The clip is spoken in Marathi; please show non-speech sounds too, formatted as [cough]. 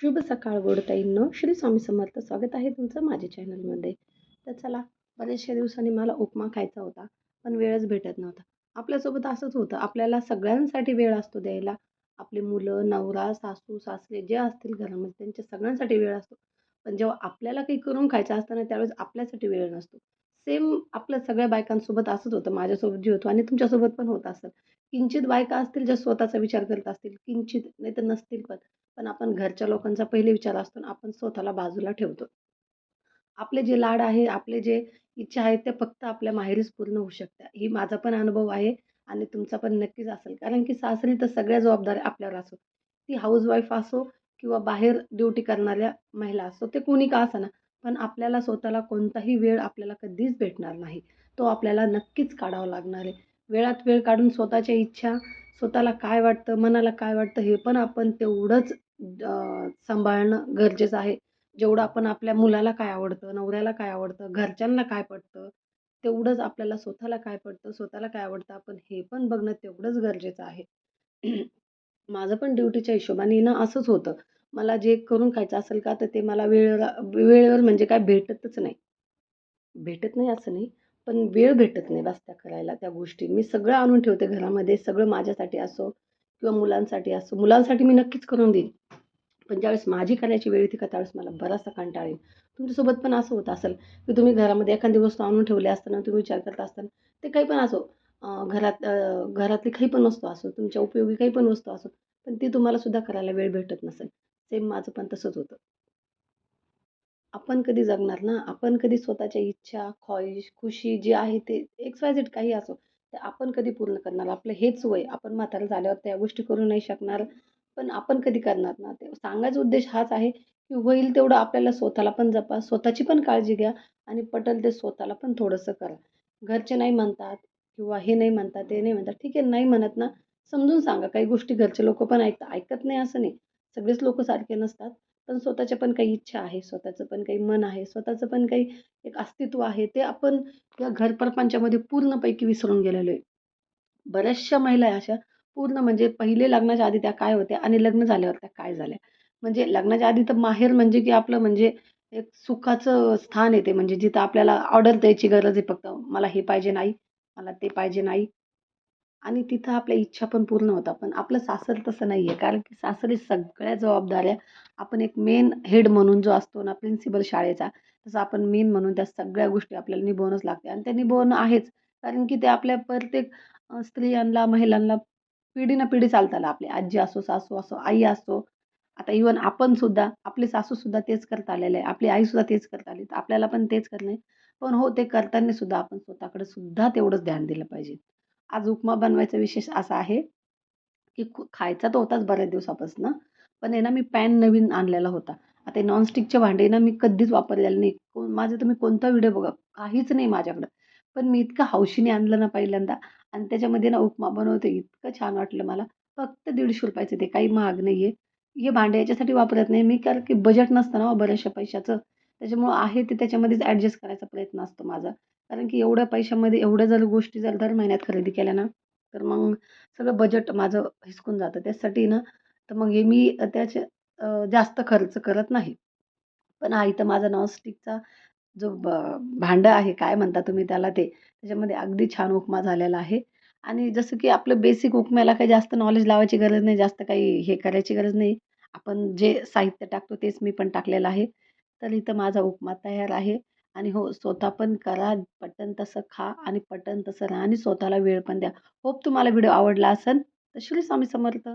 शुभ सकाळ गोडताईंनो. श्री स्वामी समर्थ. स्वागत आहे तुमचं माझ्या चॅनलमध्ये तर चला बऱ्याचशा दिवसांनी मला उपमा खायचा होता पण वेळच भेटत नव्हता. आपल्यासोबत असंच होतं. आपल्याला सगळ्यांसाठी वेळ असतो द्यायला. आपले मुलं नवरा सासू सासरे जे असतील घरामध्ये त्यांच्या सगळ्यांसाठी वेळ असतो. पण जेव्हा आपल्याला काही करून खायचं असतं ना त्यावेळेस आपल्यासाठी वेळ नसतो. सेम आपलं सगळ्या बायकांसोबत असंच होतं माझ्यासोबत जे होतं आणि तुमच्यासोबत पण होत असेल किंचित बायका असतील ज्या स्वतःचा विचार करत असतील किंचित नाही तर नसतील पण पण आपण घरच्या लोकांचा पहिले विचार असतो आणि आपण स्वतःला बाजूला ठेवतो. आपले जे लाड आहे आपले जे इच्छा आहेत ते फक्त आपल्या माहेरीच पूर्ण होऊ शकतात. ही माझा पण अनुभव आहे आणि तुमचा पण नक्कीच असेल. कारण की सासरी तर सगळ्या जबाबदाऱ्या आपल्यावर असो. ती हाऊसवाईफ असो किंवा बाहेर ड्युटी करणाऱ्या महिला असो ते कोणी का ना पण आपल्याला स्वतःला कोणताही वेळ आपल्याला कधीच भेटणार नाही. तो आपल्याला नक्कीच काढावा लागणार आहे. वेळात वेळ काढून स्वतःच्या इच्छा स्वतःला काय वाटतं मनाला काय वाटतं हे पण आपण तेवढंच सांभाळणं गरजेचं आहे. जेवढं आपण आपल्या मुलाला काय आवडतं नवऱ्याला काय आवडतं घरच्यांना काय पडतं तेवढंच आपल्याला स्वतःला काय पडतं स्वतःला काय आवडतं आपण हे पण बघणं तेवढंच गरजेचं आहे. [clears throat] माझं पण ड्युटीच्या हिशोबाने ना असंच होतं. मला जे करून खायचं असेल का तर ते मला वेळेला वेळेवर म्हणजे काय भेटतच नाही. भेटत नाही असं नाही पण वेळ भेटत नाही बस त्या करायला त्या गोष्टी. मी सगळं आणून ठेवते घरामध्ये सगळं माझ्यासाठी असो किंवा मुलांसाठी असो. मुलांसाठी मी नक्कीच करून देईन. पण ज्यावेळेस माझी करायची वेळ येते का त्यावेळेस मला बराचसा कंटाळ येईल. तुमच्यासोबत पण असं होत असेल की तुम्ही घरामध्ये एखादी वस्तू आणून ठेवली असताना तुम्ही विचार करत असताना ते काही पण असो. घरात घरातली काही पण वस्तू असो तुमच्या उपयोगी काही पण वस्तू असो पण ती तुम्हाला सुद्धा करायला वेळ भेटत नसेल. सेम माझं पण तसंच होतं. आपण कधी जगणार ना आपण कधी स्वतःच्या इच्छा ख्वाहिश खुशी जी आहे ते एक्स वाय झेड काही असो ते आपण कधी पूर्ण करणार? आपलं हेच वय आपण म्हातारा झाल्यावर त्या गोष्टी करू नाही शकणार. पण आपण कधी करणार ना? ते सांगायचा उद्देश हाच आहे की होईल तेवढं आपल्याला स्वतःला पण जपा स्वतःची पण काळजी घ्या आणि पटल ते स्वतःला पण थोडंसं करा. घरचे नाही म्हणतात किंवा हे नाही म्हणतात ते नाही म्हणतात ठीक आहे नाही म्हणत ना समजून सांगा. काही गोष्टी घरचे लोक पण ऐकतात ऐकत नाही असं नाही. सगळेच लोक सारखे नसतात. पण स्वतःच्या पण काही इच्छा आहे स्वतःचं पण काही मन आहे स्वतःचं पण काही एक अस्तित्व आहे ते आपण या घरप्रपांच्यामध्ये पूर्णपैकी विसरून गेलेलो आहे. बऱ्याचशा महिला आहे अशा पूर्ण म्हणजे पहिले लग्नाच्या आधी त्या काय होत्या आणि लग्न झाल्यावर त्या काय झाल्या. म्हणजे लग्नाच्या आधी तर माहेर म्हणजे की आपलं म्हणजे एक सुखाचं स्थान येते. म्हणजे जिथं आपल्याला ऑर्डर द्यायची गरज आहे फक्त मला हे पाहिजे नाही मला ते पाहिजे नाही. आणि तिथं आपल्या इच्छा पण पूर्ण होतात. पण आपलं सासर तसं नाही आहे कारण की सासरी सगळ्या जबाबदाऱ्या आपण एक मेन हेड म्हणून जो असतो ना प्रिन्सिपल शाळेचा तसं आपण मेन म्हणून त्या सगळ्या गोष्टी आपल्याला निभवणंच लागते. आणि त्या निभवणं आहेच. कारण की ते आपल्या प्रत्येक स्त्रियांना महिलांना पिढी ना पिढी चालत आलं आपली आजी असो सासू असो आई असो आता इवन आपण सुद्धा आपली सासूसुद्धा तेच करता आलेले आहे. आपली आईसुद्धा तेच करता आली. तर आपल्याला पण तेच करणे. पण हो ते करताना सुद्धा आपण स्वतःकडे सुद्धा तेवढंच ध्यान दिलं पाहिजे. आज उपमा बनवायचा विशेष असा आहे की खायचा तर होताच बऱ्याच दिवसापासून पण आहे ना मी पॅन नवीन आणलेला होता. आता नॉनस्टिकचे भांडे ना मी कधीच वापरलेलं नाही. माझं तुम्ही कोणता व्हिडिओ बघा काहीच नाही माझ्याकडं. पण मी इतकं हौशीने आणलं ना पहिल्यांदा आणि त्याच्यामध्ये ना उपमा बनवते इतकं छान वाटलं मला. फक्त दीडशे रुपयाचं ते काही महाग नाही आहे हे भांडे याच्यासाठी वापरत नाही मी कारण की बजेट नसतं ना हो बऱ्याचशा पैशाचं. त्याच्यामुळं आहे ते त्याच्यामध्येच ॲडजस्ट करायचा प्रयत्न असतो माझा. कारण की एवढ्या पैशामध्ये एवढ्या जर गोष्टी जर दर महिन्यात खरेदी केल्या ना तर मग सगळं बजेट माझं हिसकून जातं. त्यासाठी ना तर मग हे मी त्याचे जास्त खर्च करत नाही. पण हा इथं माझा नॉनस्टिकचा जो ब भांडं आहे काय म्हणता तुम्ही त्याला ते त्याच्यामध्ये अगदी छान उपमा झालेला आहे. आणि जसं की आपलं बेसिक उपम्याला काही जास्त नॉलेज लावायची गरज नाही जास्त काही हे करायची गरज नाही. आपण जे साहित्य टाकतो तेच मी पण टाकलेलं आहे. तर इथं माझा उपमा तयार आहे. आणि हो स्वतः पण करा पटन तसं खा आणि पटन तसं राहा आणि स्वतःला वेळ पण द्या. होप तुम्हाला व्हिडिओ आवडला असेल. तर श्री स्वामी समर्थ.